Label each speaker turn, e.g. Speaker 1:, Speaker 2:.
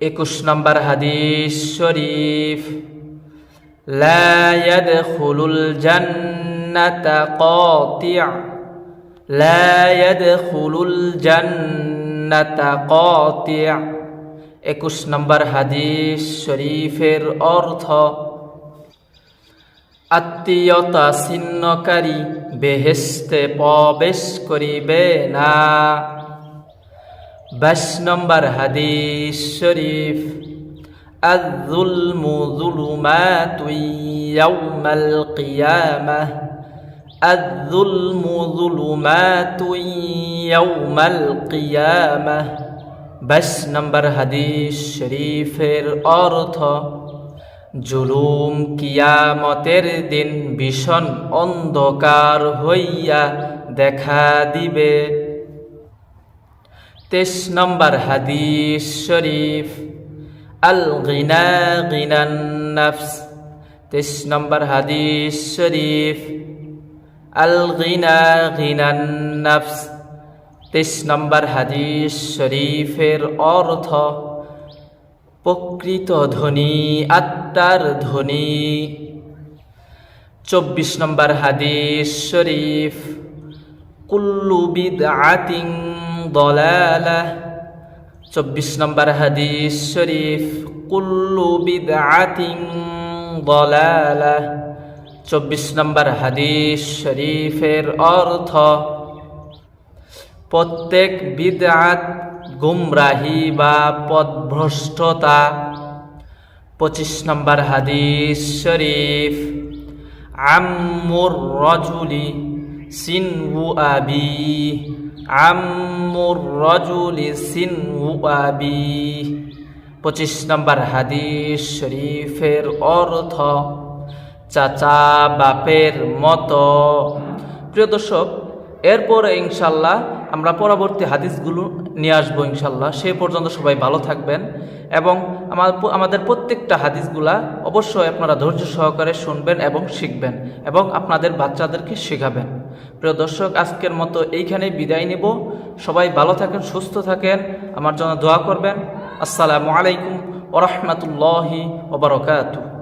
Speaker 1: একুশ নম্বর হাদিস শরীফ لا يدخل الجنة قاطع لا يدخل الجنة قاطع একুশ নম্বর হাদিস শরীফের অর্থ আত্মীয়তা ছিন্নকারী বেহেস্তে প্রবেশ করিবে না বাইশ নম্বর হাদিস শরীফ الظلم ظلمات يوم القيامة الظلم ظلمات يوم القيامة বাইশ নম্বর হাদিস শরীফের অর্থ জুলুম কিয়ামতের দিন ভীষণ অন্ধকার হইয়া দেখা দিবে তেইশ নম্বর হাদিস শরীফ, আল গিনা তেইশ নম্বর হাদিস শরীফ, আল গিনা তেইশ নম্বর হাদিস শরীফের অর্থ, প্রকৃত ধ্বনি আত্মার ধ্বনি চব্বিশ নম্বর হাদিস শরীফ, কুল্লু বিদআতিন দলালা। চব্বিশ নম্বর হাদিস শরীফ, কুল্লু বিদআতিন দলালা। চব্বিশ নম্বর হাদিস শরীফের অর্থ, প্রত্যেক বিদআত গুমরাহি বা পদভ্রষ্টতা। পঁচিশ নম্বর হাদিস শরীফ, আম্মুর রজুলি সিনউ আবি রজুলি আবি। পঁচিশ নম্বর হাদিস শরীফের অর্থ, চাচা বাপের মতো। প্রিয় দর্শক, এরপরে ইনশাল্লাহ আমরা পরবর্তী হাদিসগুলো নিয়ে আসব ইনশাল্লাহ। সে পর্যন্ত সবাই ভালো থাকবেন এবং আমার আমাদের প্রত্যেকটা হাদিসগুলা অবশ্যই আপনারা ধৈর্য সহকারে শুনবেন এবং শিখবেন এবং আপনাদের বাচ্চাদেরকে শেখাবেন। প্রিয় দর্শক, আজকের মতো এইখানেই বিদায় নেব। সবাই ভালো থাকেন, সুস্থ থাকেন। আমার জন্য দোয়া করবেন। আসসালামু আলাইকুম ওরহমতুল্লাহি ওবরকাতু